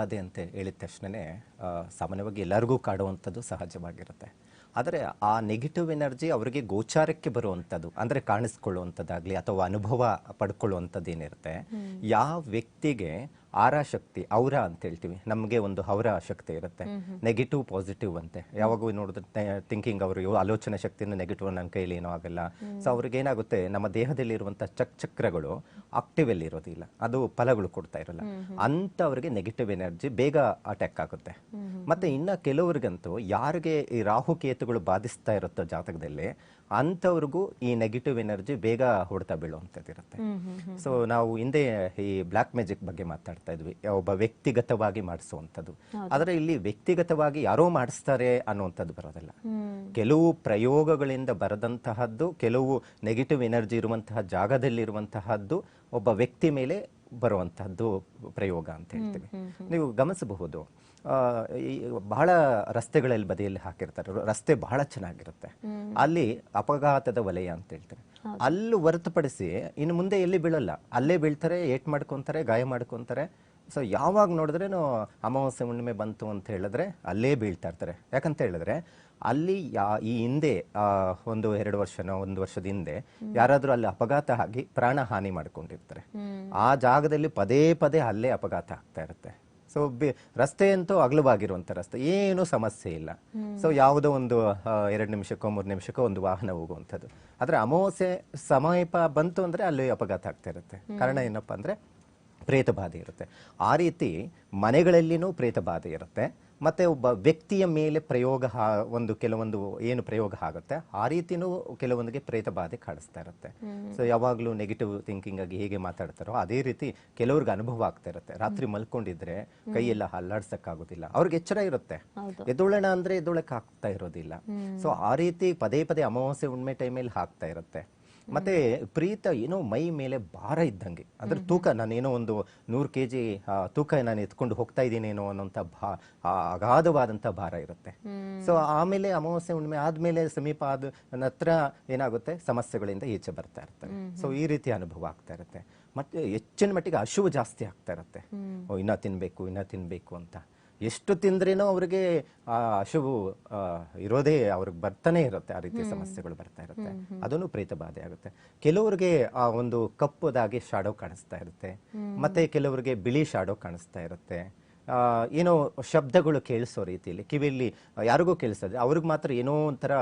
ಬಾಧೆ ಅಂತ ಹೇಳಿದ ತಕ್ಷಣನೇ ಸಾಮಾನ್ಯವಾಗಿ ಎಲ್ಲರಿಗೂ ಕಾಡುವಂಥದ್ದು ಸಹಜವಾಗಿರುತ್ತೆ. ಆದರೆ ಆ ನೆಗೆಟಿವ್ ಎನರ್ಜಿ ಅವರಿಗೆ ಗೋಚಾರಕ್ಕೆ ಬರುವಂಥದ್ದು ಅಂದರೆ ಕಾಣಿಸ್ಕೊಳ್ಳುವಂಥದ್ದಾಗಲಿ ಅಥವಾ ಅನುಭವ ಪಡ್ಕೊಳ್ಳುವಂಥದ್ದು ಏನಿರುತ್ತೆ ಯಾವ ವ್ಯಕ್ತಿಗೆ ಆರಾ ಶಕ್ತಿ ಔರ ಅಂತ ಹೇಳ್ತೀವಿ. ನಮಗೆ ಒಂದು ಔರ ಶಕ್ತಿ ಇರುತ್ತೆ. ನೆಗೆಟಿವ್ ಪಾಸಿಟಿವ್ ಅಂತೆ. ಯಾವಾಗೂ ನೋಡಿದ್ರೆ ಥಿಂಕಿಂಗ್ ಅವರು ಆಲೋಚನೆ ಶಕ್ತಿಯಿಂದ ನೆಗೆಟಿವ್ ನನ್ನ ಕೈಯಲ್ಲಿ ಏನೋ ಆಗಲ್ಲ. ಸೊ ಅವ್ರಿಗೆ ಏನಾಗುತ್ತೆ ನಮ್ಮ ದೇಹದಲ್ಲಿರುವಂಥ ಚಕ್ ಚಕ್ರಗಳು ಆಕ್ಟಿವ್ ಅಲ್ಲಿ ಇರೋದಿಲ್ಲ. ಅದು ಫಲಗಳು ಕೊಡ್ತಾ ಇರಲ್ಲ. ಅಂಥವ್ರಿಗೆ ನೆಗೆಟಿವ್ ಎನರ್ಜಿ ಬೇಗ ಅಟ್ಯಾಕ್ ಆಗುತ್ತೆ. ಮತ್ತೆ ಇನ್ನ ಕೆಲವ್ರಿಗಂತೂ ಯಾರಿಗೆ ಈ ರಾಹುಕೇತುಗಳು ಬಾಧಿಸ್ತಾ ಇರುತ್ತೋ ಜಾತಕದಲ್ಲಿ ಅಂಥವ್ರಿಗೂ ಈ ನೆಗೆಟಿವ್ ಎನರ್ಜಿ ಬೇಗ ಹೊಡ್ತಾ ಬೀಳುವಂಥದ್ದಿರುತ್ತೆ. ಸೊ ನಾವು ಹಿಂದೆ ಈ ಬ್ಲ್ಯಾಕ್ ಮ್ಯಾಜಿಕ್ ಬಗ್ಗೆ ಮಾತಾಡ್ತಾ ಇದ್ವಿ. ಒಬ್ಬ ವ್ಯಕ್ತಿಗತವಾಗಿ ಮಾಡಿಸುವಂಥದ್ದು. ಆದರೆ ಇಲ್ಲಿ ವ್ಯಕ್ತಿಗತವಾಗಿ ಯಾರೋ ಮಾಡಿಸ್ತಾರೆ ಅನ್ನುವಂಥದ್ದು ಬರೋದಿಲ್ಲ. ಕೆಲವು ಪ್ರಯೋಗಗಳಿಂದ ಬರದಂತಹದ್ದು ಕೆಲವು ನೆಗೆಟಿವ್ ಎನರ್ಜಿ ಇರುವಂತಹ ಜಾಗದಲ್ಲಿರುವಂತಹದ್ದು ಒಬ್ಬ ವ್ಯಕ್ತಿ ಮೇಲೆ ಬರುವಂತಹದ್ದು ಪ್ರಯೋಗ ಅಂತ ಹೇಳ್ತೀವಿ. ನೀವು ಗಮನಿಸಬಹುದು. ಬಹಳ ರಸ್ತೆಗಳಲ್ಲಿ ಬದಿಯಲ್ಲಿ ಹಾಕಿರ್ತಾರೆ. ರಸ್ತೆ ಬಹಳ ಚೆನ್ನಾಗಿರುತ್ತೆ. ಅಲ್ಲಿ ಅಪಘಾತದ ವಲಯ ಅಂತ ಹೇಳ್ತಾರೆ. ಅಲ್ಲಿ ಹೊರತುಪಡಿಸಿ ಇನ್ನು ಮುಂದೆ ಎಲ್ಲಿ ಬೀಳಲ್ಲ. ಅಲ್ಲೇ ಬೀಳ್ತಾರೆ ಏಟ್ ಮಾಡ್ಕೊಂತಾರೆ ಗಾಯ ಮಾಡ್ಕೊಂತಾರೆ. ಸೊ ಯಾವಾಗ ನೋಡಿದ್ರೇನು ಅಮಾವಾಸ್ಯೆ ಹುಣ್ಣಿಮೆ ಬಂತು ಅಂತ ಹೇಳಿದ್ರೆ ಅಲ್ಲೇ ಬೀಳ್ತಾ ಇರ್ತಾರೆ. ಯಾಕಂತ ಹೇಳಿದ್ರೆ ಅಲ್ಲಿ ಯಾ ಈ ಹಿಂದೆ ಆ, ಒಂದು ಎರಡು ವರ್ಷನೋ ಒಂದು ವರ್ಷದ ಹಿಂದೆ ಯಾರಾದರೂ ಅಲ್ಲಿ ಅಪಘಾತ ಆಗಿ ಪ್ರಾಣ ಹಾನಿ ಮಾಡ್ಕೊಂಡಿರ್ತಾರೆ ಆ ಜಾಗದಲ್ಲಿ ಪದೇ ಪದೇ ಅಲ್ಲೇ ಅಪಘಾತ ಆಗ್ತಾ ಇರುತ್ತೆ. ಸೊ ರಸ್ತೆ ಅಂತೂ ಅಗಲವಾಗಿರುವಂತ ರಸ್ತೆ. ಏನು ಸಮಸ್ಯೆ ಇಲ್ಲ. ಸೊ ಯಾವುದೋ ಒಂದು ಎರಡು ನಿಮಿಷಕ್ಕೋ ಮೂರು ನಿಮಿಷಕ್ಕೋ ಒಂದು ವಾಹನ ಹೋಗುವಂಥದ್ದು. ಆದ್ರೆ ಅಮಾವಾಸ್ಯೆ ಸಮೀಪ ಬಂತು ಅಂದ್ರೆ ಅಲ್ಲಿ ಅಪಘಾತ ಆಗ್ತಾ ಇರುತ್ತೆ. ಕಾರಣ ಏನಪ್ಪಾ ಅಂದ್ರೆ ಪ್ರೇತ ಬಾಧೆ ಇರುತ್ತೆ. ಆ ರೀತಿ ಮನೆಗಳಲ್ಲಿನೂ ಪ್ರೇತ ಬಾಧೆ ಇರುತ್ತೆ. ಮತ್ತೆ ಒಬ್ಬ ವ್ಯಕ್ತಿಯ ಮೇಲೆ ಪ್ರಯೋಗ ಒಂದು ಕೆಲವೊಂದು ಏನು ಪ್ರಯೋಗ ಆಗುತ್ತೆ ಆ ರೀತಿನೂ ಕೆಲವೊಂದಿಗೆ ಪ್ರೇತ ಬಾಧೆ ಕಾಡಿಸ್ತಾ ಇರುತ್ತೆ ಸೊ ಯಾವಾಗಲೂ ನೆಗೆಟಿವ್ ಥಿಂಕಿಂಗ್ ಆಗಿ ಹೇಗೆ ಮಾತಾಡ್ತಾರೋ ಅದೇ ರೀತಿ ಕೆಲವ್ರಿಗೆ ಅನುಭವ ಆಗ್ತಾ ಇರುತ್ತೆ. ರಾತ್ರಿ ಮಲ್ಕೊಂಡಿದ್ರೆ ಕೈಯೆಲ್ಲ ಅಲ್ಲಾಡ್ಸಕ್ಕಾಗೋದಿಲ್ಲ. ಅವ್ರಿಗೆ ಎಚ್ಚರ ಇರುತ್ತೆ. ಎದ್ದೊಳೋಣ ಅಂದ್ರೆ ಎದ್ದೊಳಕ್ ಆಗ್ತಾ ಇರೋದಿಲ್ಲ. ಸೊ ಆ ರೀತಿ ಪದೇ ಪದೇ ಅಮಾವಾಸ್ಯೆ ಉಣ್ಮೆ ಟೈಮಲ್ಲಿ ಹಾಕ್ತಾ ಇರುತ್ತೆ. ಮತ್ತೆ ಪ್ರೀತ ಏನೋ ಮೈ ಮೇಲೆ ಭಾರ ಇದ್ದಂಗೆ. ಅದ್ರ ತೂಕ ನಾನೇನೋ ಒಂದು ನೂರು ಕೆ ಜಿ ತೂಕ ನಾನು ಎತ್ಕೊಂಡು ಹೋಗ್ತಾ ಇದ್ದೀನೇನೋ ಅನ್ನೋಂಥ ಭಾ ಅಗಾಧವಾದಂಥ ಭಾರ ಇರುತ್ತೆ. ಸೊ ಆಮೇಲೆ ಅಮಾವಾಸ್ಯೆ ಹುಣ್ಣಿಮೆ ಆದ್ಮೇಲೆ ಸಮೀಪ ಆದ ಹತ್ರ ಏನಾಗುತ್ತೆ? ಸಮಸ್ಯೆಗಳಿಂದ ಈಚೆ ಬರ್ತಾ ಇರ್ತಾರೆ ಸೊ ಈ ರೀತಿ ಅನುಭವ ಆಗ್ತಾ ಇರುತ್ತೆ. ಮತ್ತೆ ಹೆಚ್ಚಿನ ಮಟ್ಟಿಗೆ ಹಶುವು ಜಾಸ್ತಿ ಆಗ್ತಾ ಇರುತ್ತೆ. ಇನ್ನ ತಿನ್ಬೇಕು ಇನ್ನ ತಿನ್ಬೇಕು ಅಂತ. ಎಷ್ಟು ತಿಂದ್ರೇನೋ ಅವ್ರಿಗೆ ಆ ಹಶುವು ಆ, ಇರೋದೇ ಅವ್ರಿಗೆ ಬರ್ತಾನೆ ಇರುತ್ತೆ ಆ ರೀತಿ ಸಮಸ್ಯೆಗಳು ಬರ್ತಾ ಇರುತ್ತೆ. ಅದನ್ನು ಪ್ರೇತ ಬಾಧೆ ಆಗುತ್ತೆ. ಕೆಲವರಿಗೆ ಆ ಒಂದು ಕಪ್ಪುದಾಗಿ ಶಾಡೋ ಕಾಣಿಸ್ತಾ ಇರುತ್ತೆ. ಮತ್ತೆ ಕೆಲವರಿಗೆ ಬಿಳಿ ಶಾಡೋ ಕಾಣಿಸ್ತಾ ಇರುತ್ತೆ. ಆ, ಏನೋ ಶಬ್ದಗಳು ಕೇಳಿಸೋ ರೀತಿಯಲ್ಲಿ ಕಿವಿಯಲ್ಲಿ ಯಾರಿಗೂ ಕೇಳಿಸ್ತದೆ ಅವ್ರಿಗೆ ಮಾತ್ರ ಏನೋ ಒಂಥರ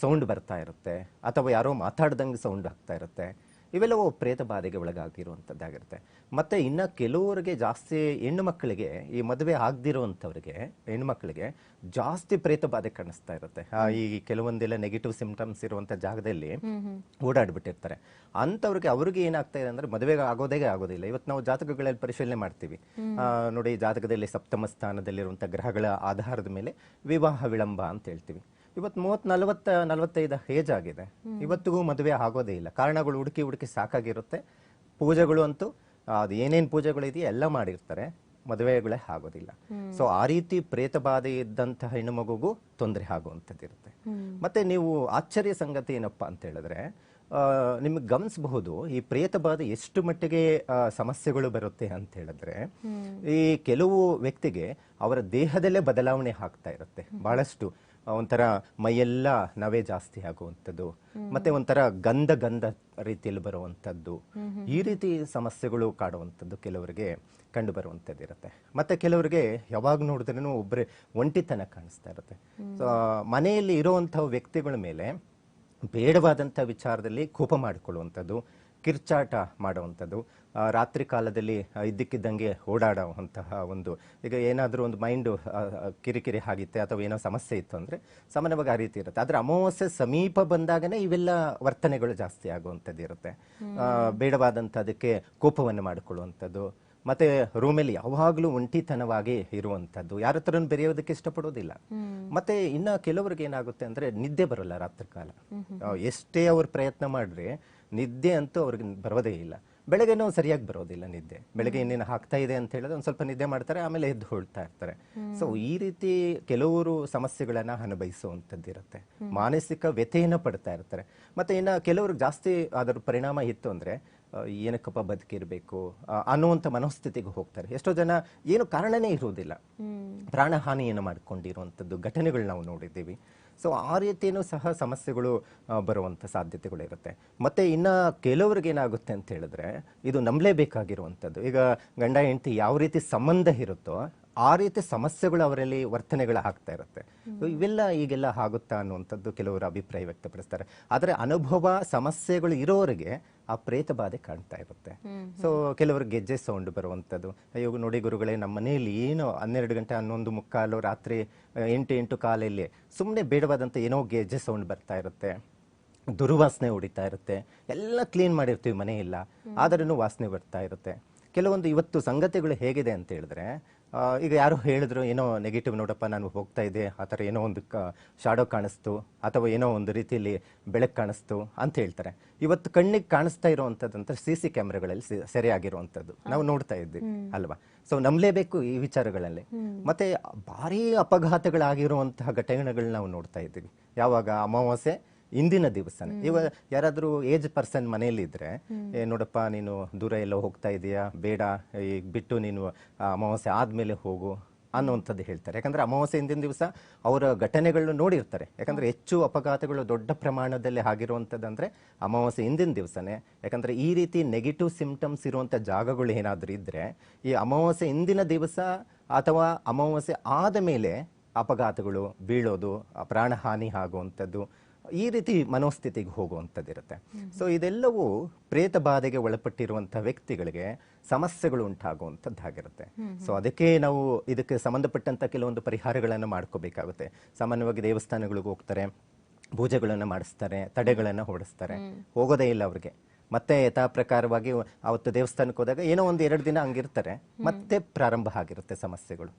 ಸೌಂಡ್ ಬರ್ತಾ ಇರುತ್ತೆ. ಅಥವಾ ಯಾರೋ ಮಾತಾಡ್ದಂಗೆ ಸೌಂಡ್ ಆಗ್ತಾ ಇರುತ್ತೆ. ಇವೆಲ್ಲವೂ ಪ್ರೇತ ಬಾಧೆಗೆ ಒಳಗಾಗಿರುವಂಥದ್ದಾಗಿರುತ್ತೆ ಮತ್ತೆ ಇನ್ನು ಕೆಲವರಿಗೆ ಜಾಸ್ತಿ ಹೆಣ್ಣು ಮಕ್ಕಳಿಗೆ ಈ ಮದುವೆ ಆಗದಿರುವಂಥವ್ರಿಗೆ ಹೆಣ್ಣು ಮಕ್ಕಳಿಗೆ ಜಾಸ್ತಿ ಪ್ರೇತ ಬಾಧೆ ಕಾಣಿಸ್ತಾ ಇರುತ್ತೆ. ಈ ಕೆಲವೊಂದೆಲ್ಲ ನೆಗೆಟಿವ್ ಸಿಂಪ್ಟಮ್ಸ್ ಇರುವಂಥ ಜಾಗದಲ್ಲಿ ಓಡಾಡ್ಬಿಟ್ಟಿರ್ತಾರೆ. ಅಂಥವ್ರಿಗೆ ಅವ್ರಿಗೆ ಏನಾಗ್ತಾ ಇದೆ ಅಂದ್ರೆ ಮದುವೆಗೆ ಆಗೋದೇ ಆಗೋದಿಲ್ಲ. ಇವತ್ತು ನಾವು ಜಾತಕಗಳಲ್ಲಿ ಪರಿಶೀಲನೆ ಮಾಡ್ತೀವಿ. ನೋಡಿ ಜಾತಕದಲ್ಲಿ ಸಪ್ತಮ ಸ್ಥಾನದಲ್ಲಿರುವಂಥ ಗ್ರಹಗಳ ಆಧಾರದ ಮೇಲೆ ವಿವಾಹ ವಿಳಂಬ ಅಂತ ಹೇಳ್ತೀವಿ. ಇವತ್ತು ಮೂವತ್ ನಲವತ್ತ ನಲವತ್ತೈದು ಏಜ್ ಆಗಿದೆ. ಇವತ್ತಿಗೂ ಮದುವೆ ಆಗೋದೇ ಇಲ್ಲ. ಕಾರಣಗಳು ಹುಡುಕಿ ಹುಡುಕಿ ಸಾಕಾಗಿರುತ್ತೆ. ಪೂಜೆಗಳು ಅಂತೂ ಅದು ಏನೇನು ಪೂಜೆಗಳು ಇದೆಯೋ ಎಲ್ಲ ಮಾಡಿರ್ತಾರೆ. ಮದುವೆಗಳೇ ಆಗೋದಿಲ್ಲ. ಸೊ ಆ ರೀತಿ ಪ್ರೇತ ಬಾಧೆ ಇದ್ದಂತಹ ಹೆಣ್ಣು ಮಗುಗೂ ತೊಂದರೆ ಆಗುವಂಥದ್ದಿರುತ್ತೆ. ಮತ್ತೆ ನೀವು ಆಶ್ಚರ್ಯ ಸಂಗತಿ ಏನಪ್ಪಾ ಅಂತ ಹೇಳಿದ್ರೆ ನಿಮಗೆ ಗಮನಿಸಬಹುದು ಈ ಪ್ರೇತ ಬಾಧೆ ಎಷ್ಟು ಮಟ್ಟಿಗೆ ಸಮಸ್ಯೆಗಳು ಬರುತ್ತೆ ಅಂತ ಹೇಳಿದ್ರೆ ಈ ಕೆಲವು ವ್ಯಕ್ತಿಗೆ ಅವರ ದೇಹದಲ್ಲೇ ಬದಲಾವಣೆ ಆಗ್ತಾ ಇರುತ್ತೆ. ಬಹಳಷ್ಟು ಒಂಥರ ಮೈಯೆಲ್ಲ ನವೆ ಜಾಸ್ತಿ ಆಗುವಂಥದ್ದು, ಮತ್ತೆ ಒಂಥರ ಗಂಧ ಗಂಧ ರೀತಿಯಲ್ಲಿ ಬರುವಂಥದ್ದು, ಈ ರೀತಿ ಸಮಸ್ಯೆಗಳು ಕಾಡುವಂಥದ್ದು ಕೆಲವರಿಗೆ ಕಂಡು ಬರುವಂಥದ್ದು ಇರುತ್ತೆ. ಮತ್ತೆ ಕೆಲವರಿಗೆ ಯಾವಾಗ ನೋಡಿದ್ರೂ ಒಬ್ಬರೇ ಒಂಟಿತನ ಕಾಣಿಸ್ತಾ ಇರುತ್ತೆ. ಸೊ ಮನೆಯಲ್ಲಿ ಇರುವಂತಹ ವ್ಯಕ್ತಿಗಳ ಮೇಲೆ ಬೇಡವಾದಂಥ ವಿಚಾರದಲ್ಲಿ ಕೋಪ ಮಾಡಿಕೊಳ್ಳುವಂಥದ್ದು ಕಿರ್ಚಾಟ ಮಾಡುವಂಥದ್ದು. ರಾತ್ರಿ ಕಾಲದಲ್ಲಿ ಇದ್ದಕ್ಕಿದ್ದಂಗೆ ಓಡಾಡುವಂತಹ ಒಂದು ಈಗ ಏನಾದರೂ ಒಂದು ಮೈಂಡು ಕಿರಿಕಿರಿ ಆಗಿತ್ತೆ ಅಥವಾ ಏನೋ ಸಮಸ್ಯೆ ಇತ್ತು ಅಂದರೆ ಸಾಮಾನ್ಯವಾಗಿ ಆ ರೀತಿ ಇರುತ್ತೆ. ಆದರೆ ಅಮಾವಾಸ್ಯೆ ಸಮೀಪ ಬಂದಾಗನೇ ಇವೆಲ್ಲ ವರ್ತನೆಗಳು ಜಾಸ್ತಿ ಆಗುವಂಥದ್ದು ಇರುತ್ತೆ. ಆ, ಬೇಡವಾದಂಥ ಅದಕ್ಕೆ ಕೋಪವನ್ನು ಮಾಡಿಕೊಳ್ಳುವಂಥದ್ದು. ಮತ್ತೆ ರೂಮಲ್ಲಿ ಯಾವಾಗಲೂ ಒಂಟಿತನವಾಗಿ ಇರುವಂಥದ್ದು. ಯಾರ ಹತ್ರನೂ ಬೆರೆಯೋದಕ್ಕೆ ಇಷ್ಟಪಡೋದಿಲ್ಲ. ಮತ್ತೆ ಇನ್ನ ಕೆಲವ್ರಿಗೆ ಏನಾಗುತ್ತೆ ಅಂದ್ರೆ ನಿದ್ದೆ ಬರಲ್ಲ ರಾತ್ರಿ ಕಾಲ. ಎಷ್ಟೇ ಅವ್ರು ಪ್ರಯತ್ನ ಮಾಡ್ರಿ ನಿದ್ದೆ ಅಂತೂ ಅವ್ರಿಗೆ ಬರೋದೇ ಇಲ್ಲ. ಬೆಳಗ್ಗೆನೂ ಸರಿಯಾಗಿ ಬರೋದಿಲ್ಲ ನಿದ್ದೆ. ಬೆಳಗ್ಗೆ ಇನ್ನೇನು ಹಾಕ್ತಾ ಇದೆ ಅಂತ ಹೇಳಿದ್ರೆ ಒಂದು ಸ್ವಲ್ಪ ನಿದ್ದೆ ಮಾಡ್ತಾರೆ ಆಮೇಲೆ ಎದ್ದು ಹೊಳ್ತಾ ಇರ್ತಾರೆ. ಸೊ ಈ ರೀತಿ ಕೆಲವರು ಸಮಸ್ಯೆಗಳನ್ನ ಅನುಭವಿಸುವಂಥದ್ದು ಇರುತ್ತೆ. ಮಾನಸಿಕ ವ್ಯಥೆಯನ್ನ ಪಡ್ತಾ ಇರ್ತಾರೆ. ಮತ್ತೆ ಇನ್ನ ಕೆಲವ್ರಿಗೆ ಜಾಸ್ತಿ ಅದರ ಪರಿಣಾಮ ಇತ್ತು ಅಂದ್ರೆ ಏನಕ್ಕಪ್ಪ ಬದುಕಿರಬೇಕು ಅನ್ನುವಂಥ ಮನೋಸ್ಥಿತಿಗೆ ಹೋಗ್ತಾರೆ. ಎಷ್ಟೋ ಜನ ಏನು ಕಾರಣನೇ ಇರುವುದಿಲ್ಲ. ಪ್ರಾಣಹಾನಿಯನ್ನು ಮಾಡಿಕೊಂಡಿರುವಂಥದ್ದು ಘಟನೆಗಳು ನಾವು ನೋಡಿದ್ದೀವಿ. ಸೊ ಆ ರೀತಿಯೂ ಸಹ ಸಮಸ್ಯೆಗಳು ಬರುವಂಥ ಸಾಧ್ಯತೆಗಳಿರುತ್ತೆ ಮತ್ತು ಇನ್ನ ಕೆಲವ್ರಿಗೆ ಏನಾಗುತ್ತೆ ಅಂತ ಹೇಳಿದ್ರೆ, ಇದು ನಂಬಲೇಬೇಕಾಗಿರುವಂಥದ್ದು. ಈಗ ಗಂಡ, ಹೆಂಡತಿ ಯಾವ ರೀತಿ ಸಂಬಂಧ ಇರುತ್ತೋ ಆ ರೀತಿ ಸಮಸ್ಯೆಗಳು ಅವರಲ್ಲಿ ವರ್ತನೆಗಳು ಆಗ್ತಾ ಇರುತ್ತೆ. ಇವೆಲ್ಲ ಈಗೆಲ್ಲ ಆಗುತ್ತಾ ಅನ್ನುವಂಥದ್ದು ಕೆಲವರು ಅಭಿಪ್ರಾಯ ವ್ಯಕ್ತಪಡಿಸ್ತಾರೆ. ಆದರೆ ಅನುಭವ ಸಮಸ್ಯೆಗಳು ಇರೋರಿಗೆ ಆ ಪ್ರೇತ ಬಾಧೆ ಕಾಣ್ತಾ ಇರುತ್ತೆ. ಸೊ ಕೆಲವರು ಗೆಜ್ಜೆ ಸೌಂಡ್ ಬರುವಂಥದ್ದು. ಅಯ್ಯೋ ನೋಡಿ ಗುರುಗಳೇ ನಮ್ಮ ಮನೆಯಲ್ಲಿ ಏನು ಹನ್ನೆರಡು ಗಂಟೆ ಹನ್ನೊಂದು ಮುಕ್ಕಾಲು ರಾತ್ರಿ ಎಂಟು ಎಂಟು ಕಾಲಲ್ಲಿ ಸುಮ್ಮನೆ ಬೇಡವಾದಂಥ ಏನೋ ಗೆಜ್ಜೆ ಸೌಂಡ್ ಬರ್ತಾ ಇರುತ್ತೆ. ದುರ್ವಾಸನೆ ಹೊಡಿತಾ ಇರುತ್ತೆ. ಎಲ್ಲ ಕ್ಲೀನ್ ಮಾಡಿರ್ತೀವಿ ಮನೆ ಆದರೂ ವಾಸನೆ ಬರ್ತಾ ಇರುತ್ತೆ. ಕೆಲವೊಂದು ಇವತ್ತು ಸಂಗತಿಗಳು ಹೇಗಿದೆ ಅಂತ ಹೇಳಿದ್ರೆ ಈಗ ಯಾರು ಹೇಳಿದ್ರು ಏನೋ ನೆಗೆಟಿವ್ ನೋಡಪ್ಪ ನಾನು ಹೋಗ್ತಾ ಇದ್ದೆ ಆ ಥರ ಏನೋ ಒಂದು ಶಾಡೋ ಕಾಣಿಸ್ತು ಅಥವಾ ಏನೋ ಒಂದು ರೀತಿಯಲ್ಲಿ ಬೆಳಕು ಕಾಣಿಸ್ತು ಅಂತ ಹೇಳ್ತಾರೆ. ಇವತ್ತು ಕಣ್ಣಿಗೆ ಕಾಣಿಸ್ತಾ ಇರುವಂಥದ್ದು ಸಿ ಸಿ ಕ್ಯಾಮ್ರಾಗಳಲ್ಲಿ ಸೆರೆಯಾಗಿರುವಂಥದ್ದು ನಾವು ನೋಡ್ತಾ ಇದ್ವಿ ಅಲ್ವಾ? ಸೊ ನಂಬಲೇಬೇಕು ಈ ವಿಚಾರಗಳಲ್ಲಿ. ಮತ್ತೆ ಭಾರಿ ಅಪಘಾತಗಳಾಗಿರುವಂತಹ ಘಟನೆಗಳನ್ನ ನಾವು ನೋಡ್ತಾ ಇದ್ದೀವಿ. ಯಾವಾಗ? ಅಮಾವಾಸ್ಯೆ ಇಂದಿನ ದಿವಸನೇ. ಇವಾಗ ಯಾರಾದ್ರೂ ಏಜ್ ಪರ್ಸನ್ ಮನೆಯಲ್ಲಿ ಇದ್ರೆ ಏ ನೋಡಪ್ಪ ನೀನು ದೂರ ಎಲ್ಲ ಹೋಗ್ತಾ ಇದೀಯಾ? ಬೇಡ ಈಗ ಬಿಟ್ಟು ನೀನು ಆ, ಅಮಾವಾಸ್ಯೆ ಆದ್ಮೇಲೆ ಹೋಗು ಅನ್ನುವಂಥದ್ದು ಹೇಳ್ತಾರೆ. ಯಾಕಂದ್ರೆ ಅಮಾವಾಸ್ಯೆ ಹಿಂದಿನ ದಿವಸ ಅವರ ಘಟನೆಗಳನ್ನು ನೋಡಿರ್ತಾರೆ. ಯಾಕಂದ್ರೆ ಹೆಚ್ಚು ಅಪಘಾತಗಳು ದೊಡ್ಡ ಪ್ರಮಾಣದಲ್ಲಿ ಆಗಿರುವಂಥದ್ದು ಅಂದ್ರೆ ಅಮಾವಾಸ್ಯೆ ಹಿಂದಿನ ದಿವಸನೇ. ಯಾಕಂದ್ರೆ ಈ ರೀತಿ ನೆಗೆಟಿವ್ ಸಿಂಪ್ಟಮ್ಸ್ ಇರುವಂಥ ಜಾಗಗಳು ಏನಾದರೂ ಇದ್ರೆ ಈ ಅಮಾವಾಸ್ಯೆ ಹಿಂದಿನ ದಿವಸ ಅಥವಾ ಅಮಾವಾಸ್ಯೆ ಆದ ಮೇಲೆ ಅಪಘಾತಗಳು ಬೀಳೋದು ಪ್ರಾಣಹಾನಿ ಆಗುವಂಥದ್ದು ಈ ರೀತಿ ಮನೋಸ್ಥಿತಿಗೆ ಹೋಗುವಂಥದ್ದಿರುತ್ತೆ ಸೊ ಇದೆಲ್ಲವೂ ಪ್ರೇತ ಬಾಧೆಗೆ ಒಳಪಟ್ಟಿರುವಂತಹ ವ್ಯಕ್ತಿಗಳಿಗೆ ಸಮಸ್ಯೆಗಳು ಉಂಟಾಗುವಂಥದ್ದಾಗಿರುತ್ತೆ. ಸೊ ಅದಕ್ಕೆ ನಾವು ಇದಕ್ಕೆ ಸಂಬಂಧಪಟ್ಟಂತ ಕೆಲವೊಂದು ಪರಿಹಾರಗಳನ್ನು ಮಾಡ್ಕೋಬೇಕಾಗುತ್ತೆ. ಸಾಮಾನ್ಯವಾಗಿ ದೇವಸ್ಥಾನಗಳಿಗೆ ಹೋಗ್ತಾರೆ ಪೂಜೆಗಳನ್ನು ಮಾಡಿಸ್ತಾರೆ ತಡೆಗಳನ್ನು ಹೊಡಿಸ್ತಾರೆ. ಹೋಗೋದೇ ಇಲ್ಲ ಅವ್ರಿಗೆ. ಮತ್ತೆ ಯಥಾ ಪ್ರಕಾರವಾಗಿ ಅವತ್ತು ದೇವಸ್ಥಾನಕ್ಕೆ ಹೋದಾಗ ಏನೋ ಒಂದು ಎರಡು ದಿನ ಹಂಗಿರ್ತಾರೆ. ಮತ್ತೆ ಪ್ರಾರಂಭ ಆಗಿರುತ್ತೆ ಸಮಸ್ಯೆಗಳು.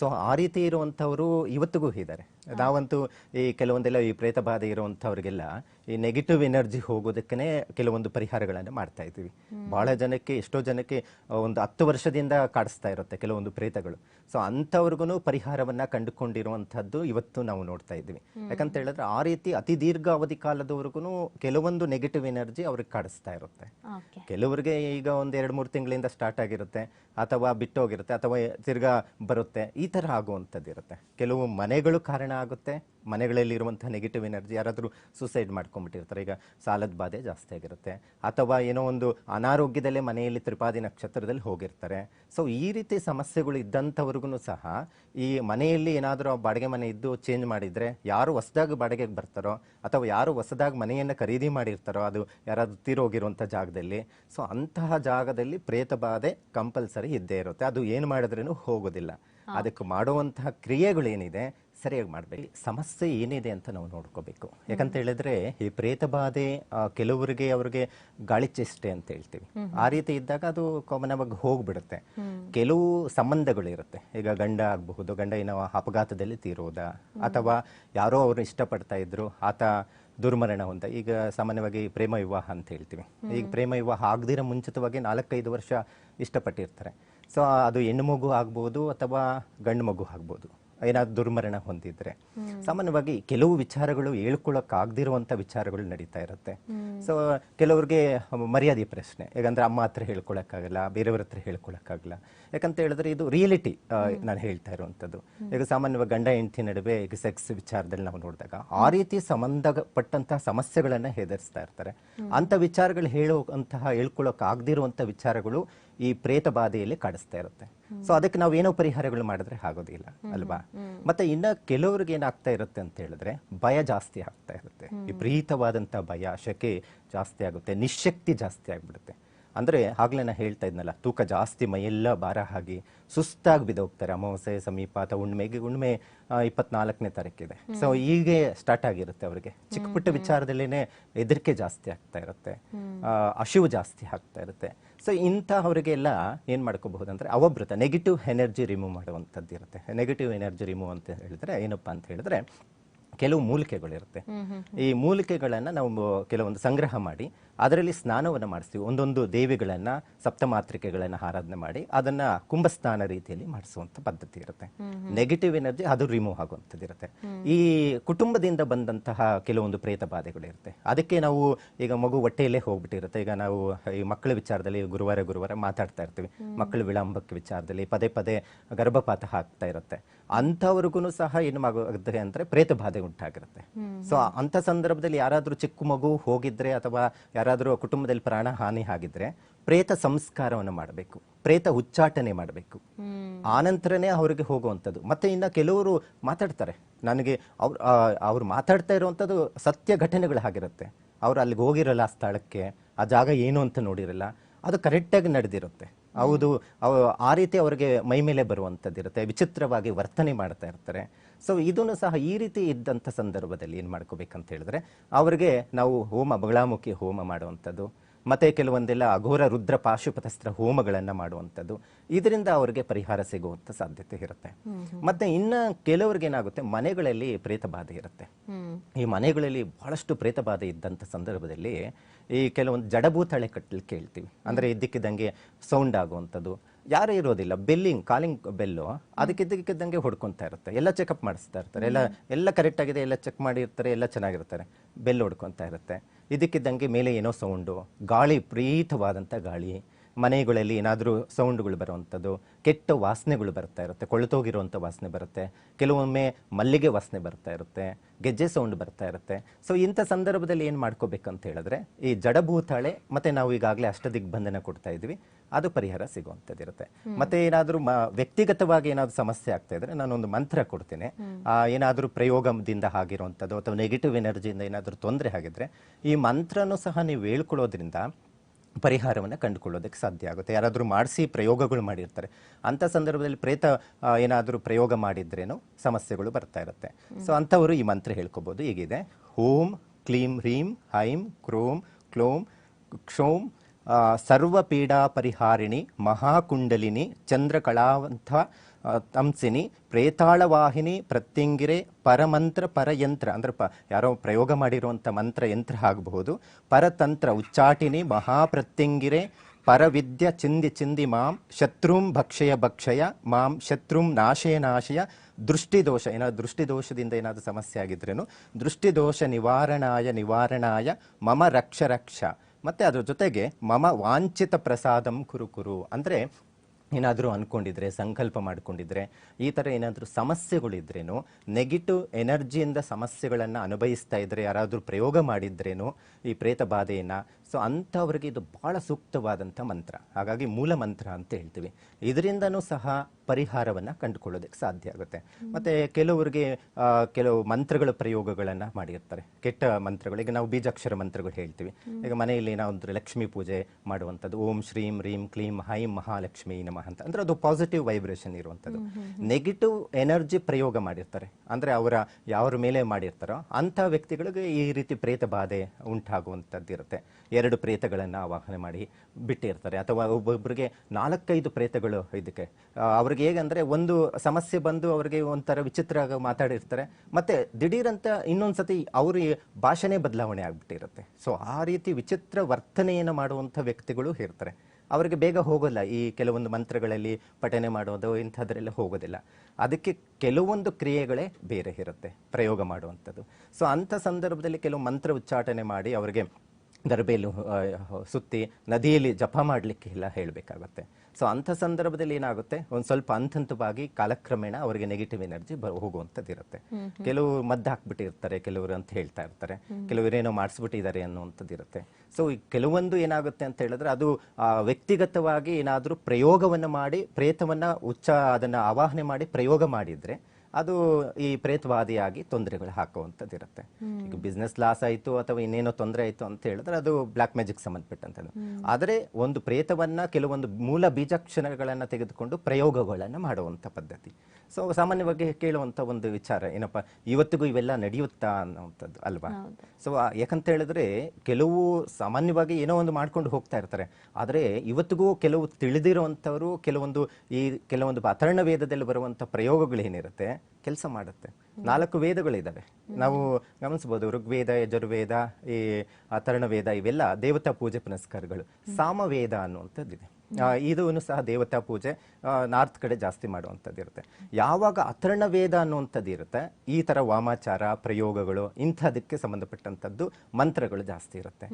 ಸೊ ಆ ರೀತಿ ಇರುವಂಥವರು ಇವತ್ತಿಗೂ ಇದ್ದಾರೆ. ನಾವಂತೂ ಈ ಕೆಲವೊಂದೆಲ್ಲ ಈ ಪ್ರೇತ ಬಾಧೆ ಇರುವಂಥವ್ರಿಗೆಲ್ಲ ಈ ನೆಗೆಟಿವ್ ಎನರ್ಜಿ ಹೋಗೋದಕ್ಕೆ ಕೆಲವೊಂದು ಪರಿಹಾರಗಳನ್ನು ಮಾಡ್ತಾ ಇದ್ದೀವಿ. ಬಹಳ ಜನಕ್ಕೆ ಎಷ್ಟೋ ಜನಕ್ಕೆ ಒಂದು ಹತ್ತು ವರ್ಷದಿಂದ ಕಾಡಿಸ್ತಾ ಇರುತ್ತೆ ಕೆಲವೊಂದು ಪ್ರೇತಗಳು. ಸೊ ಅಂಥವ್ರಿಗೂ ಪರಿಹಾರವನ್ನ ಕಂಡುಕೊಂಡಿರುವಂಥದ್ದು ಇವತ್ತು ನಾವು ನೋಡ್ತಾ ಇದ್ದೀವಿ. ಯಾಕಂತ ಹೇಳಿದ್ರೆ ಆ ರೀತಿ ಅತಿ ದೀರ್ಘ ಅವಧಿ ಕಾಲದವರೆಗೂ ಕೆಲವೊಂದು ನೆಗೆಟಿವ್ ಎನರ್ಜಿ ಅವ್ರಿಗೆ ಕಾಡಿಸ್ತಾ ಇರುತ್ತೆ. ಕೆಲವರಿಗೆ ಈಗ ಒಂದು ಎರಡು ಮೂರು ತಿಂಗಳಿಂದ ಸ್ಟಾರ್ಟ್ ಆಗಿರುತ್ತೆ ಅಥವಾ ಬಿಟ್ಟೋಗಿರುತ್ತೆ ಅಥವಾ ತಿರ್ಗಾ ಬರುತ್ತೆ ಈ ತರ ಆಗುವಂಥದ್ದು ಇರುತ್ತೆ ಕೆಲವು ಮನೆಗಳು ಕಾರಣ ಆಗುತ್ತೆ ಮನೆಗಳಲ್ಲಿ ಇರುವಂಥ ನೆಗೆಟಿವ್ ಎನರ್ಜಿ ಯಾರಾದರೂ ಸೂಸೈಡ್ ಮಾಡ್ಕೊಂಬಿಟ್ಟಿರ್ತಾರೆ ಈಗ ಸಾಲದ ಬಾಧೆ ಜಾಸ್ತಿ ಆಗಿರುತ್ತೆ. ಅಥವಾ ಏನೋ ಒಂದು ಅನಾರೋಗ್ಯದಲ್ಲೇ ಮನೆಯಲ್ಲಿ ತ್ರಿಪಾದಿ ನಕ್ಷತ್ರದಲ್ಲಿ ಹೋಗಿರ್ತಾರೆ. ಸೊ ಈ ರೀತಿ ಸಮಸ್ಯೆಗಳು ಇದ್ದಂಥವ್ರಿಗೂ ಸಹ ಈ ಮನೆಯಲ್ಲಿ ಏನಾದರೂ ಬಾಡಿಗೆ ಮನೆ ಇದ್ದು ಚೇಂಜ್ ಮಾಡಿದರೆ ಯಾರು ಹೊಸದಾಗಿ ಬಾಡಿಗೆಗೆ ಬರ್ತಾರೋ ಅಥವಾ ಯಾರು ಹೊಸದಾಗಿ ಮನೆಯನ್ನು ಖರೀದಿ ಮಾಡಿರ್ತಾರೋ ಅದು ಯಾರಾದರೂ ತೀರೋಗಿರುವಂಥ ಜಾಗದಲ್ಲಿ. ಸೊ ಅಂತಹ ಜಾಗದಲ್ಲಿ ಪ್ರೇತ ಬಾಧೆ ಕಂಪಲ್ಸರಿ ಇದ್ದೇ ಇರುತ್ತೆ. ಅದು ಏನು ಮಾಡಿದ್ರೂ ಹೋಗೋದಿಲ್ಲ. ಅದಕ್ಕೆ ಮಾಡುವಂತಹ ಕ್ರಿಯೆಗಳೇನಿದೆ ಸರಿಯಾಗಿ ಮಾಡಬೇಕು. ಸಮಸ್ಯೆ ಏನಿದೆ ಅಂತ ನಾವು ನೋಡ್ಕೋಬೇಕು. ಯಾಕಂತ ಹೇಳಿದ್ರೆ ಈ ಪ್ರೇತ ಬಾಧೆ ಕೆಲವರಿಗೆ ಅವ್ರಿಗೆ ಗಾಳಿ ಚೇಷ್ಟೆ ಅಂತ ಹೇಳ್ತೀವಿ. ಆ ರೀತಿ ಇದ್ದಾಗ ಅದು ಕಾಮನ್ ಆಗಿ ಹೋಗ್ಬಿಡುತ್ತೆ ಕೆಲವು ಸಂಬಂಧಗಳು ಇರುತ್ತೆ ಈಗ ಗಂಡ ಆಗಬಹುದು ಗಂಡ ಏನೋ ಅಪಘಾತದಲ್ಲಿ ತೀರೋದ ಅಥವಾ ಯಾರೋ ಅವರು ಇಷ್ಟಪಡ್ತಾ ಇದ್ರು ಆತ ದುರ್ಮರಣ ಹೊಂದ ಈಗ ಸಾಮಾನ್ಯವಾಗಿ ಪ್ರೇಮ ವಿವಾಹ ಅಂತ ಹೇಳ್ತೀವಿ. ಈಗ ಪ್ರೇಮ ವಿವಾಹ ಆಗದಿರ ಮುಂಚಿತವಾಗಿ ನಾಲ್ಕೈದು ವರ್ಷ ಇಷ್ಟಪಟ್ಟಿರ್ತಾರೆ. ಸೊ ಅದು ಹೆಣ್ಣು ಮಗು ಆಗ್ಬೋದು ಅಥವಾ ಗಂಡು ಮಗು ಆಗ್ಬೋದು. ಏನಾದ್ರು ದುರ್ಮರಣ ಹೊಂದಿದ್ರೆ. ಸಾಮಾನ್ಯವಾಗಿ ಕೆಲವು ವಿಚಾರಗಳು ಹೇಳ್ಕೊಳಕ್ಕಾಗದಿರುವಂತ ವಿಚಾರಗಳು ನಡೀತಾ ಇರುತ್ತೆ. ಸೊ ಕೆಲವ್ರಿಗೆ ಮರ್ಯಾದೆ ಪ್ರಶ್ನೆ. ಯಾಕಂದ್ರೆ ಅಮ್ಮ ಹತ್ರ ಹೇಳ್ಕೊಳಕ್ಕಾಗಲ್ಲ ಬೇರೆಯವ್ರ ಹತ್ರ ಹೇಳ್ಕೊಳಕ್ಕಾಗಲ್ಲ. ಯಾಕಂತ ಹೇಳಿದ್ರೆ ಇದು ರಿಯಲಿಟಿ ನಾನು ಹೇಳ್ತಾ ಇರುವಂಥದ್ದು. ಈಗ ಸಾಮಾನ್ಯವಾಗಿ ಗಂಡ ಹೆಂಡತಿ ನಡುವೆ ಈಗ ಸೆಕ್ಸ್ ವಿಚಾರದಲ್ಲಿ ನಾವು ನೋಡಿದಾಗ ಆ ರೀತಿ ಸಂಬಂಧಪಟ್ಟಂತಹ ಸಮಸ್ಯೆಗಳನ್ನ ಹೆದರಿಸ್ತಾ ಇರ್ತಾರೆ. ಅಂತ ವಿಚಾರಗಳು ಹೇಳುವಂತಹ ಹೇಳ್ಕೊಳಕ್ ಆಗದಿರುವಂತ ವಿಚಾರಗಳು ಈ ಪ್ರೇತ ಬಾಧೆಯಲ್ಲಿ ಕಾಡಿಸ್ತಾ ಇರುತ್ತೆ. ಸೊ ಅದಕ್ಕೆ ನಾವು ಏನೋ ಪರಿಹಾರಗಳು ಮಾಡಿದ್ರೆ ಆಗೋದಿಲ್ಲ ಅಲ್ವಾ? ಮತ್ತೆ ಇನ್ನ ಕೆಲವ್ರಿಗೆ ಏನಾಗ್ತಾ ಇರುತ್ತೆ ಅಂತ ಹೇಳಿದ್ರೆ ಭಯ ಜಾಸ್ತಿ ಆಗ್ತಾ ಇರುತ್ತೆ. ವಿಪರೀತವಾದಂತಹ ಭಯ ಶಕೆ ಜಾಸ್ತಿ ಆಗುತ್ತೆ ನಿಶಕ್ತಿ ಜಾಸ್ತಿ ಆಗ್ಬಿಡುತ್ತೆ. ಅಂದ್ರೆ ಆಗ್ಲೇ ನಾ ಹೇಳ್ತಾ ಇದ್ನಲ್ಲ ತೂಕ ಜಾಸ್ತಿ ಮೈಯೆಲ್ಲ ಭಾರ ಆಗಿ ಸುಸ್ತಾಗಿ ಬಿದ್ದೋಗ್ತಾರೆ. ಅಮಾವಾಸ್ಯೆ ಸಮೀಪ ಅಥವಾ ಹುಣ್ಣಿಮೆಗೆ ಉಣ್ಮೆ ಇಪ್ಪತ್ನಾಲ್ಕನೇ ತಾರೀಕಿದೆ. ಸೊ ಹೀಗೆ ಸ್ಟಾರ್ಟ್ ಆಗಿರುತ್ತೆ ಅವರಿಗೆ. ಚಿಕ್ಕ ಪುಟ್ಟ ವಿಚಾರದಲ್ಲೇನೆ ಹೆದರಿಕೆ ಜಾಸ್ತಿ ಆಗ್ತಾ ಇರುತ್ತೆ. ಆ, ಹಸಿವು ಜಾಸ್ತಿ ಆಗ್ತಾ ಇರುತ್ತೆ. ಸೊ ಇಂಥವರಿಗೆಲ್ಲ ಏನು ಮಾಡ್ಕೋಬಹುದು ಅಂದರೆ ಅವಭೃತ ನೆಗೆಟಿವ್ ಎನರ್ಜಿ ರಿಮೂವ್ ಮಾಡುವಂಥದ್ದು ಇರುತ್ತೆ ನೆಗೆಟಿವ್ ಎನರ್ಜಿ ರಿಮೂವ್ ಅಂತ ಹೇಳಿದ್ರೆ ಏನಪ್ಪಾ ಅಂತ ಹೇಳಿದ್ರೆ ಕೆಲವು ಮೂಲಿಕೆಗಳಿರುತ್ತೆ. ಈ ಮೂಲಿಕೆಗಳನ್ನ ನಾವು ಕೆಲವೊಂದು ಸಂಗ್ರಹ ಮಾಡಿ ಅದರಲ್ಲಿ ಸ್ನಾನವನ್ನು ಮಾಡಿಸ್ತೀವಿ. ಒಂದೊಂದು ದೇವಿಗಳನ್ನು ಸಪ್ತಮಾತ್ರಿಕೆಗಳನ್ನು ಆರಾಧನೆ ಮಾಡಿ ಅದನ್ನ ಕುಂಭಸ್ನಾನ ರೀತಿಯಲ್ಲಿ ಮಾಡಿಸುವಂಥ ಪದ್ಧತಿ ಇರುತ್ತೆ. ನೆಗೆಟಿವ್ ಎನರ್ಜಿ ಅದು ರಿಮೂವ್ ಆಗುವಂಥದ್ದು ಇರುತ್ತೆ. ಈ ಕುಟುಂಬದಿಂದ ಬಂದಂತಹ ಕೆಲವೊಂದು ಪ್ರೇತ ಬಾಧೆಗಳಿರುತ್ತೆ ಅದಕ್ಕೆ ನಾವು ಈಗ ಮಗು ಹೊಟ್ಟೆಯಲ್ಲೇ ಹೋಗ್ಬಿಟ್ಟಿರುತ್ತೆ. ಈಗ ನಾವು ಈ ಮಕ್ಕಳ ವಿಚಾರದಲ್ಲಿ ಗುರುವಾರ ಗುರುವಾರ ಮಾತಾಡ್ತಾ ಇರ್ತೀವಿ. ಮಕ್ಕಳ ವಿಳಂಬಕ್ಕೆ ವಿಚಾರದಲ್ಲಿ ಪದೇ ಪದೇ ಗರ್ಭಪಾತ ಆಗ್ತಾ ಇರುತ್ತೆ. ಅಂಥವ್ರಿಗೂ ಸಹ ಏನು ಆಗುತ್ತೆ ಅಂದರೆ ಪ್ರೇತ ಬಾಧೆ ಉಂಟಾಗಿರುತ್ತೆ. ಸೊ ಅಂತ ಸಂದರ್ಭದಲ್ಲಿ ಯಾರಾದರೂ ಚಿಕ್ಕ ಮಗು ಹೋಗಿದ್ರೆ ಅಥವಾ ಯಾರಾದ್ರೂ ಕುಟುಂಬದಲ್ಲಿ ಪ್ರಾಣ ಹಾನಿ ಆಗಿದ್ರೆ ಪ್ರೇತ ಸಂಸ್ಕಾರವನ್ನು ಮಾಡಬೇಕು ಪ್ರೇತ ಉಚ್ಚಾಟನೆ ಮಾಡಬೇಕು. ಆನಂತರನೇ ಅವರಿಗೆ ಹೋಗುವಂಥದ್ದು. ಮತ್ತೆ ಇನ್ನು ಕೆಲವರು ಮಾತಾಡ್ತಾರೆ. ನನಗೆ ಅವ್ರು ಅವ್ರು ಮಾತಾಡ್ತಾ ಇರುವಂಥದ್ದು ಸತ್ಯ ಘಟನೆಗಳು ಆಗಿರುತ್ತೆ ಅವ್ರು ಅಲ್ಲಿಗೆ ಹೋಗಿರಲ್ಲ ಆ ಸ್ಥಳಕ್ಕೆ ಆ ಜಾಗ ಏನು ಅಂತ ನೋಡಿರಲ್ಲ ಅದು ಕರೆಕ್ಟಾಗಿ ನಡೆದಿರುತ್ತೆ. ಹೌದು. ಆ ರೀತಿ ಅವರಿಗೆ ಮೈ ಮೇಲೆ ಬರುವಂಥದ್ದು ಇರುತ್ತೆ. ವಿಚಿತ್ರವಾಗಿ ವರ್ತನೆ ಮಾಡ್ತಾ ಇರ್ತಾರೆ. ಸೊ ಇದನ್ನು ಸಹ ಈ ರೀತಿ ಇದ್ದಂಥ ಸಂದರ್ಭದಲ್ಲಿ ಏನು ಮಾಡ್ಕೋಬೇಕಂತ ಹೇಳಿದ್ರೆ, ಅವರಿಗೆ ನಾವು ಹೋಮ, ಬಗಳಾಮುಖಿ ಹೋಮ ಮಾಡುವಂಥದ್ದು. ಮತ್ತೆ ಕೆಲವೊಂದೆಲ್ಲ ಅಘೋರ ರುದ್ರ ಪಾಶುಪತಸ್ತ್ರ ಹೋಮಗಳನ್ನ ಮಾಡುವಂಥದ್ದು. ಇದರಿಂದ ಅವರಿಗೆ ಪರಿಹಾರ ಸಿಗುವಂತ ಸಾಧ್ಯತೆ ಇರುತ್ತೆ. ಮತ್ತೆ ಇನ್ನ ಕೆಲವರಿಗೆ ಏನಾಗುತ್ತೆ ಮನೆಗಳಲ್ಲಿ ಪ್ರೇತ ಬಾಧೆ ಇರುತ್ತೆ ಈ ಮನೆಗಳಲ್ಲಿ ಬಹಳಷ್ಟು ಪ್ರೇತ ಬಾಧೆ ಇದ್ದಂಥ ಸಂದರ್ಭದಲ್ಲಿ ಈ ಕೆಲವೊಂದು ಜಡಭೂತಳೆ ಕಟ್ಟಲಿಕ್ಕೆ ಕೇಳ್ತೀವಿ. ಅಂದ್ರೆ ಇದ್ದಕ್ಕಿದ್ದಂಗೆ ಸೌಂಡ್ ಆಗುವಂಥದ್ದು. ಯಾರೇ ಇರೋದಿಲ್ಲ. ಬೆಲ್ಲಿಂಗ್ ಕಾಲಿಂಗ್ ಬೆಲ್ಲು ಅದಕ್ಕಿದ್ದಕ್ಕಿದ್ದಂಗೆ ಹೊಡ್ಕೊಂತಾ ಇರುತ್ತೆ. ಎಲ್ಲ ಚೆಕಪ್ ಮಾಡಿಸ್ತಾ ಇರ್ತಾರೆ. ಎಲ್ಲ ಎಲ್ಲ ಕರೆಕ್ಟ್ ಆಗಿದೆ ಎಲ್ಲ ಚೆಕ್ ಮಾಡಿರ್ತಾರೆ ಎಲ್ಲ ಚೆನ್ನಾಗಿರ್ತಾರೆ. ಬೆಲ್ ಹೊಡ್ಕೊಂತ ಇರುತ್ತೆ. ಇದಕ್ಕಿದ್ದಂಗೆ ಮೇಲೆ ಏನೋ ಸೌಂಡು ಗಾಳಿ ಪ್ರೀತವಾದಂಥ ಗಾಳಿ. ಮನೆಗಳಲ್ಲಿ ಏನಾದರೂ ಸೌಂಡ್ಗಳು ಬರುವಂಥದ್ದು ಕೆಟ್ಟ ವಾಸನೆಗಳು ಬರ್ತಾ ಇರುತ್ತೆ ಕೊಳೆತೋಗಿರುವಂಥ ವಾಸನೆ ಬರುತ್ತೆ ಕೆಲವೊಮ್ಮೆ ಮಲ್ಲಿಗೆ ವಾಸನೆ ಬರ್ತಾ ಇರುತ್ತೆ ಗೆಜ್ಜೆ ಸೌಂಡ್ ಬರ್ತಾ ಇರುತ್ತೆ. ಸೊ ಇಂಥ ಸಂದರ್ಭದಲ್ಲಿ ಏನು ಮಾಡ್ಕೋಬೇಕಂತ ಹೇಳಿದ್ರೆ ಈ ಜಡಭೂತಾಳೆ ಮತ್ತೆ ನಾವು ಈಗಾಗಲೇ ಅಷ್ಟದಿಗ್ಬಂಧನ ಕೊಡ್ತಾ ಇದ್ವಿ ಅದು ಪರಿಹಾರ ಸಿಗುವಂಥದ್ದಿರುತ್ತೆ. ಮತ್ತೆ ಏನಾದರೂ ವ್ಯಕ್ತಿಗತವಾಗಿ ಏನಾದರೂ ಸಮಸ್ಯೆ ಆಗ್ತಾ ಇದ್ರೆ ನಾನೊಂದು ಮಂತ್ರ ಕೊಡ್ತೇನೆ. ಆ, ಏನಾದರೂ ಪ್ರಯೋಗದಿಂದ ಆಗಿರುವಂಥದ್ದು ಅಥವಾ ನೆಗೆಟಿವ್ ಎನರ್ಜಿಯಿಂದ ಏನಾದರೂ ತೊಂದರೆ ಆಗಿದ್ರೆ ಈ ಮಂತ್ರನೂ ಸಹ ನೀವು ಹೇಳ್ಕೊಳ್ಳೋದ್ರಿಂದ ಪರಿಹಾರವನ್ನು ಕಂಡುಕೊಳ್ಳೋದಕ್ಕೆ ಸಾಧ್ಯ ಆಗುತ್ತೆ. ಯಾರಾದರೂ ಮಾಡಿಸಿ ಪ್ರಯೋಗಗಳು ಮಾಡಿರ್ತಾರೆ. ಅಂಥ ಸಂದರ್ಭದಲ್ಲಿ ಪ್ರೇತ ಏನಾದರೂ ಪ್ರಯೋಗ ಮಾಡಿದ್ರೇನು ಸಮಸ್ಯೆಗಳು ಬರ್ತಾ ಇರುತ್ತೆ. ಸೊ ಅಂಥವರು ಈ ಮಂತ್ರ ಹೇಳ್ಕೊಬೋದು. ಹೀಗಿದೆ. ಓಂ ಕ್ಲೀಂ, ಹ್ರೀಂ, ಹೈಂ, ಕ್ರೋಂ ಕ್ಲೋಮ್ ಕ್ಷೋಮ್ ಸರ್ವ ಪೀಡಾ ಪರಿಹಾರಿಣಿ ಮಹಾಕುಂಡಲಿನಿ ಚಂದ್ರಕಳಾವಂಥ ತಂಸಿನಿ, ಪ್ರೇತಾಳವಾಹಿನಿ, ಪ್ರತ್ಯಂಗಿರೆ, ಪರಮಂತ್ರ, ಪರಯಂತ್ರ. ಅಂದ್ರೆ ಪ, ಯಾರೋ ಪ್ರಯೋಗ ಮಾಡಿರುವಂಥ ಮಂತ್ರ, ಯಂತ್ರ ಆಗಬಹುದು. ಪರತಂತ್ರ, ಉಚ್ಚಾಟಿನಿ, ಮಹಾಪ್ರತ್ಯಂಗಿರೆ, ಪರವಿದ್ಯ, ಚಿಂದಿ ಚಿಂದಿ, ಮಾಂ, ಶತ್ರುಂ ಭಕ್ಷಯ ಭಕ್ಷಯ, ಮಾಂ, ಶತ್ರುಂ ನಾಶಯ ನಾಶಯ, ದೃಷ್ಟಿದೋಷ. ಏನಾದ್ರು ದೃಷ್ಟಿದೋಷದಿಂದ ಏನಾದರೂ ಸಮಸ್ಯೆ ಆಗಿದ್ರೇನು, ದೃಷ್ಟಿದೋಷ ನಿವಾರಣಾಯ ನಿವಾರಣಾಯ, ಮಮ ರಕ್ಷ ರಕ್ಷ. ಮತ್ತೆ ಅದ್ರ ಜೊತೆಗೆ ಮಮ ವಾಂಚಿತ ಪ್ರಸಾದಂ ಕುರುಕುರು. ಅಂದರೆ ಅಂದ್ರೆ ಏನಾದರೂ ಅಂದ್ಕೊಂಡಿದ್ರೆ ಸಂಕಲ್ಪ ಮಾಡ್ಕೊಂಡಿದ್ರೆ, ಈ ಥರ ಏನಾದರೂ ಸಮಸ್ಯೆಗಳಿದ್ರೇನು ನೆಗೆಟಿವ್ ಎನರ್ಜಿಯಿಂದ ಸಮಸ್ಯೆಗಳನ್ನು ಅನುಭವಿಸ್ತಾ ಇದ್ದರೆ ಯಾರಾದರೂ ಪ್ರಯೋಗ ಮಾಡಿದ್ರೇನು, ಈ ಪ್ರೇತ ಬಾಧೆಯನ್ನ ಸೊ ಅಂಥವ್ರಿಗೆ ಇದು ಬಹಳ ಸೂಕ್ತವಾದಂಥ ಮಂತ್ರ. ಹಾಗಾಗಿ ಮೂಲ ಮಂತ್ರ ಅಂತ ಹೇಳ್ತೀವಿ. ಇದರಿಂದನೂ ಸಹ ಪರಿಹಾರವನ್ನು ಕಂಡುಕೊಳ್ಳೋದಕ್ಕೆ ಸಾಧ್ಯ ಆಗುತ್ತೆ. ಮತ್ತೆ ಕೆಲವರಿಗೆ ಕೆಲವು ಮಂತ್ರಗಳ ಪ್ರಯೋಗಗಳನ್ನು ಮಾಡಿರ್ತಾರೆ. ಕೆಟ್ಟ ಮಂತ್ರಗಳು ಈಗ ನಾವು ಬೀಜಾಕ್ಷರ ಮಂತ್ರಗಳು ಹೇಳ್ತೀವಿ. ಈಗ ಮನೆಯಲ್ಲಿ ನಾವು ಲಕ್ಷ್ಮೀ ಪೂಜೆ ಮಾಡುವಂಥದ್ದು ಓಂ ಶ್ರೀಂ ರೀಂ ಕ್ಲೀಂ ಹೈಂ ಮಹಾಲಕ್ಷ್ಮೀ ನಮಃ ಅಂತ. ಅಂದ್ರೆ ಅದು ಪಾಸಿಟಿವ್ ವೈಬ್ರೇಷನ್ ಇರುವಂಥದ್ದು. ನೆಗೆಟಿವ್ ಎನರ್ಜಿ ಪ್ರಯೋಗ ಮಾಡಿರ್ತಾರೆ. ಅಂದ್ರೆ ಅವರ ಯಾವ್ರ ಮೇಲೆ ಮಾಡಿರ್ತಾರೋ ಅಂಥ ವ್ಯಕ್ತಿಗಳಿಗೆ ಈ ರೀತಿ ಪ್ರೇತ ಬಾಧೆ ಉಂಟಾಗುವಂಥದ್ದು ಇರುತ್ತೆ ಎರಡು ಪ್ರೇತಗಳನ್ನು ಆವಾಹನೆ ಮಾಡಿ ಬಿಟ್ಟಿರ್ತಾರೆ. ಅಥವಾ ಒಬ್ಬೊಬ್ಬರಿಗೆ ನಾಲ್ಕೈದು ಪ್ರೇತಗಳು ಇದಕ್ಕೆ. ಅವ್ರಿಗೆ ಅಂದರೆ ಒಂದು ಸಮಸ್ಯೆ ಬಂದು ಅವರಿಗೆ ಒಂಥರ ವಿಚಿತ್ರ ಮಾತಾಡಿರ್ತಾರೆ. ಮತ್ತು ದಿಢೀರಂತ ಇನ್ನೊಂದು ಸತಿ ಅವ್ರ ಭಾಷೆನೇ ಬದಲಾವಣೆ ಆಗಿಬಿಟ್ಟಿರುತ್ತೆ. ಸೊ ಆ ರೀತಿ ವಿಚಿತ್ರ ವರ್ತನೆಯನ್ನು ಮಾಡುವಂಥ ವ್ಯಕ್ತಿಗಳು ಇರ್ತಾರೆ. ಅವರಿಗೆ ಬೇಗ ಹೋಗೋಲ್ಲ ಈ ಕೆಲವೊಂದು ಮಂತ್ರಗಳಲ್ಲಿ ಪಠನೆ ಮಾಡೋದು, ಇಂಥದ್ರೆಲ್ಲ ಹೋಗೋದಿಲ್ಲ. ಅದಕ್ಕೆ ಕೆಲವೊಂದು ಕ್ರಿಯೆಗಳೇ ಬೇರೆ ಇರುತ್ತೆ, ಪ್ರಯೋಗ ಮಾಡುವಂಥದ್ದು. ಸೊ ಅಂಥ ಸಂದರ್ಭದಲ್ಲಿ ಕೆಲವು ಮಂತ್ರ ಉಚ್ಚಾಟನೆ ಮಾಡಿ ಅವರಿಗೆ ಗರ್ಭೆಯಲ್ಲಿ ಆ, ಸುತ್ತಿ ನದಿಯಲ್ಲಿ ಜಪ ಮಾಡಲಿಕ್ಕೆ ಇಲ್ಲ ಹೇಳಬೇಕಾಗುತ್ತೆ. ಸೊ ಅಂಥ ಸಂದರ್ಭದಲ್ಲಿ ಏನಾಗುತ್ತೆ? ಒಂದು ಸ್ವಲ್ಪ ಹಂತ ಹಂತವಾಗಿ ಕಾಲಕ್ರಮೇಣ ಅವರಿಗೆ ನೆಗೆಟಿವ್ ಎನರ್ಜಿ ಬ ಹೋಗುವಂಥದ್ದು ಕೆಲವರು ಕೆಲವು ಮದ್ದು ಹಾಕ್ಬಿಟ್ಟಿರ್ತಾರೆ ಕೆಲವರು ಅಂತ ಹೇಳ್ತಾ ಇರ್ತಾರೆ. ಕೆಲವರು ಏನೋ ಮಾಡಿಸ್ಬಿಟ್ಟಿದ್ದಾರೆ ಅನ್ನುವಂಥದ್ದಿರುತ್ತೆ. ಸೊ ಕೆಲವೊಂದು ಏನಾಗುತ್ತೆ ಅಂತ ಹೇಳಿದ್ರೆ ಅದು ವ್ಯಕ್ತಿಗತವಾಗಿ ಏನಾದರೂ ಪ್ರಯೋಗವನ್ನು ಮಾಡಿ ಪ್ರೇತವನ್ನ ಉಚ್ಚ ಅದನ್ನ ಆವಾಹನೆ ಮಾಡಿ ಪ್ರಯೋಗ ಮಾಡಿದ್ರೆ ಅದು ಈ ಪ್ರೇತವಾದಿಯಾಗಿ ತೊಂದರೆಗಳು ಹಾಕುವಂಥದ್ದು ಇರುತ್ತೆ ಈಗ ಬಿಸ್ನೆಸ್ ಲಾಸ್ ಆಯಿತು ಅಥವಾ ಇನ್ನೇನೋ ತೊಂದರೆ ಆಯಿತು ಅಂತ ಹೇಳಿದ್ರೆ ಅದು ಬ್ಲ್ಯಾಕ್ ಮ್ಯಾಜಿಕ್ ಸಂಬಂಧಪಟ್ಟಂಥದ್ದು. ಆದರೆ ಒಂದು ಪ್ರೇತವನ್ನು ಕೆಲವೊಂದು ಮೂಲ ಬೀಜಾಕ್ಷರಗಳನ್ನು ತೆಗೆದುಕೊಂಡು ಪ್ರಯೋಗಗಳನ್ನು ಮಾಡುವಂಥ ಪದ್ಧತಿ. ಸೊ ಸಾಮಾನ್ಯವಾಗಿ ಕೇಳುವಂಥ ಒಂದು ವಿಚಾರ ಏನಪ್ಪ ಇವತ್ತಿಗೂ ಇವೆಲ್ಲ ನಡೆಯುತ್ತಾ ಅನ್ನೋವಂಥದ್ದು ಅಲ್ವಾ? ಸೊ ಯಾಕಂತ ಹೇಳಿದ್ರೆ ಕೆಲವು ಸಾಮಾನ್ಯವಾಗಿ ಏನೋ ಒಂದು ಮಾಡ್ಕೊಂಡು ಹೋಗ್ತಾ ಇರ್ತಾರೆ. ಆದರೆ ಇವತ್ತಿಗೂ ಕೆಲವು ತಿಳಿದಿರುವಂಥವರು ಕೆಲವೊಂದು ಈ ಕೆಲವೊಂದು ಅಥರ್ಣ ವೇದದಲ್ಲಿ ಬರುವಂಥ ಪ್ರಯೋಗಗಳೇನಿರುತ್ತೆ ಕೆಲಸ ಮಾಡುತ್ತೆ. ನಾಲ್ಕು ವೇದಗಳಿದ್ದಾವೆ. ನಾವು ಗಮನಿಸಬಹುದು ಋಗ್ವೇದ ಯಜುರ್ವೇದ ಈ ಅಥರ್ಣ ವೇದ ಇವೆಲ್ಲ ದೇವತಾ ಪೂಜೆ ಪುನಸ್ಕಾರಗಳು. ಸಾಮವೇದ ಅನ್ನುವಂಥದ್ದಿದೆ. ಇದೂ ಸಹ ದೇವತಾ ಪೂಜೆ ನಾರ್ತ್ ಕಡೆ ಜಾಸ್ತಿ ಮಾಡುವಂಥದ್ದು ಇರುತ್ತೆ. ಯಾವಾಗ ಅಥರ್ಣ ವೇದ ಅನ್ನುವಂಥದ್ದು ಇರುತ್ತೆ ಈ ಥರ ವಾಮಾಚಾರ ಪ್ರಯೋಗಗಳು ಇಂಥದಕ್ಕೆ ಸಂಬಂಧಪಟ್ಟಂಥದ್ದು ಮಂತ್ರಗಳು ಜಾಸ್ತಿ ಇರುತ್ತೆ.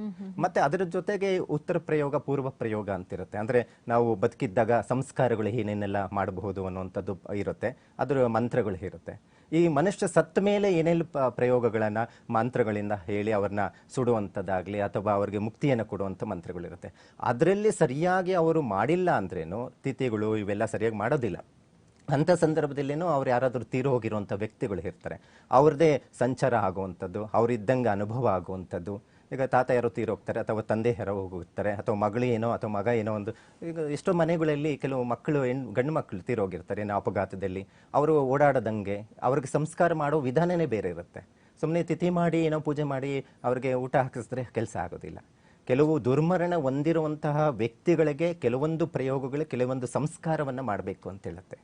ಮತ್ತೆ ಅದರ ಜೊತೆಗೆ ಉತ್ತರ ಪ್ರಯೋಗ ಪೂರ್ವ ಪ್ರಯೋಗ ಅಂತಿರುತ್ತೆ. ಅಂದ್ರೆ ನಾವು ಬದುಕಿದ್ದಾಗ ಸಂಸ್ಕಾರಗಳು ಏನೇನೆಲ್ಲ ಮಾಡಬಹುದು ಅನ್ನುವಂಥದ್ದು ಇರುತ್ತೆ. ಅದರ ಮಂತ್ರಗಳು ಇರುತ್ತೆ. ಈ ಮನುಷ್ಯ ಸತ್ತ ಮೇಲೆ ಏನೇನು ಪ್ರಯೋಗಗಳನ್ನ, ಮಂತ್ರಗಳಿಂದ ಹೇಳಿ ಅವ್ರನ್ನ ಸುಡುವಂಥದ್ದಾಗಲಿ ಅಥವಾ ಅವರಿಗೆ ಮುಕ್ತಿಯನ್ನು ಕೊಡುವಂಥ ಮಂತ್ರಗಳಿರುತ್ತೆ. ಅದರಲ್ಲಿ ಸರಿಯಾಗಿ ಅವರು ಮಾಡಿಲ್ಲ ಅಂದ್ರೇನು, ತಿಥಿಗಳು ಇವೆಲ್ಲ ಸರಿಯಾಗಿ ಮಾಡೋದಿಲ್ಲ. ಅಂಥ ಸಂದರ್ಭದಲ್ಲೇನೋ ಅವ್ರು ಯಾರಾದರೂ ತೀರು ಹೋಗಿರುವಂಥ ವ್ಯಕ್ತಿಗಳು ಇರ್ತಾರೆ. ಅವ್ರದ್ದೇ ಸಂಚಾರ ಆಗುವಂಥದ್ದು, ಅವ್ರಿದ್ದಂಗೆ ಅನುಭವ ಆಗುವಂಥದ್ದು ಈಗ ತಾತ ಯಾರೋ ತೀರೋಗ್ತಾರೆ ಅಥವಾ ತಂದೆ ಯಾರೋ ಹೋಗ್ತಾರೆ ಅಥವಾ ಮಗಳು ಏನೋ ಅಥವಾ ಮಗ ಏನೋ ಒಂದು ಈಗ ಎಷ್ಟೋ ಮನೆಗಳಲ್ಲಿ ಕೆಲವು ಮಕ್ಕಳು ಹೆಣ್ ಗಂಡು ಮಕ್ಕಳು ತೀರೋಗಿರ್ತಾರೆ ಏನೋ ಅಪಘಾತದಲ್ಲಿ. ಅವರು ಓಡಾಡದಂಗೆ ಅವ್ರಿಗೆ ಸಂಸ್ಕಾರ ಮಾಡೋ ವಿಧಾನನೇ ಬೇರೆ ಇರುತ್ತೆ. ಸುಮ್ಮನೆ ತಿಥಿ ಮಾಡಿ ಏನೋ ಪೂಜೆ ಮಾಡಿ ಅವ್ರಿಗೆ ಊಟ ಹಾಕಿಸಿದ್ರೆ ಕೆಲಸ ಆಗೋದಿಲ್ಲ. ಕೆಲವು ದುರ್ಮರಣ ಹೊಂದಿರುವಂತಹ ವ್ಯಕ್ತಿಗಳಿಗೆ ಕೆಲವೊಂದು ಪ್ರಯೋಗಗಳು ಕೆಲವೊಂದು ಸಂಸ್ಕಾರವನ್ನ ಮಾಡಬೇಕು ಅಂತ ಹೇಳುತ್ತೆ.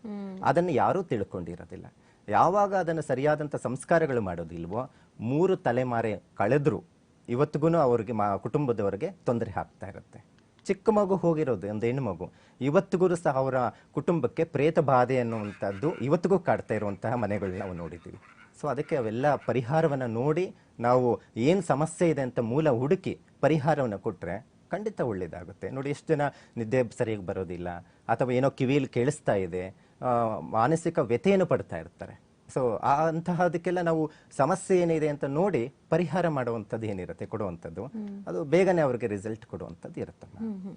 ಅದನ್ನು ಯಾರೂ ತಿಳ್ಕೊಂಡಿರೋದಿಲ್ಲ. ಯಾವಾಗ ಅದನ್ನು ಸರಿಯಾದಂಥ ಸಂಸ್ಕಾರಗಳು ಮಾಡೋದಿಲ್ವೋ ಮೂರು ತಲೆಮಾರೆ ಕಳೆದ್ರು ಇವತ್ತಿಗೂ ಅವ್ರಿಗೆ ಮಾ, ಕುಟುಂಬದವರಿಗೆ ತೊಂದರೆ ಆಗ್ತಾ ಇರುತ್ತೆ. ಚಿಕ್ಕ ಮಗು ಹೋಗಿರೋದು, ಒಂದು ಹೆಣ್ಣು ಮಗು. ಇವತ್ತಿಗೂ ಸಹ ಅವರ ಕುಟುಂಬಕ್ಕೆ ಪ್ರೇತ ಬಾಧೆ ಅನ್ನುವಂಥದ್ದು ಇವತ್ತಿಗೂ ಕಾಡ್ತಾ ಇರುವಂತಹ ಮನೆಗಳನ್ನ ನಾವು ನೋಡಿದ್ದೀವಿ. ಸೊ, ಅದಕ್ಕೆ ಅವೆಲ್ಲ ಪರಿಹಾರವನ್ನು ನೋಡಿ ನಾವು ಏನು ಸಮಸ್ಯೆ ಇದೆ ಅಂತ ಮೂಲ ಹುಡುಕಿ ಪರಿಹಾರವನ್ನು ಕೊಟ್ಟರೆ ಖಂಡಿತ ಒಳ್ಳೆಯದಾಗುತ್ತೆ ನೋಡಿ, ಎಷ್ಟು ಜನ ನಿದ್ದೆ ಸರಿಯಾಗಿ ಬರೋದಿಲ್ಲ, ಅಥವಾ ಏನೋ ಕಿವಿಯಲ್ಲಿ ಕೇಳಿಸ್ತಾ ಇದೆ ಮಾನಸಿಕ ವ್ಯಥೆಯನ್ನು ಪಡ್ತಾ ಇರ್ತಾರೆ. ಸೊ ಆ ಅಂತಹದಕ್ಕೆಲ್ಲ ನಾವು ಸಮಸ್ಯೆ ಏನಿದೆ ಅಂತ ನೋಡಿ ಪರಿಹಾರ ಮಾಡುವಂತದ್ದು ಏನಿರುತ್ತೆ ಕೊಡುವಂಥದ್ದು. ಅದು ಬೇಗನೆ ಅವ್ರಿಗೆ ರಿಸಲ್ಟ್ ಕೊಡುವಂಥದ್ದು ಇರುತ್ತಮ್ಮ.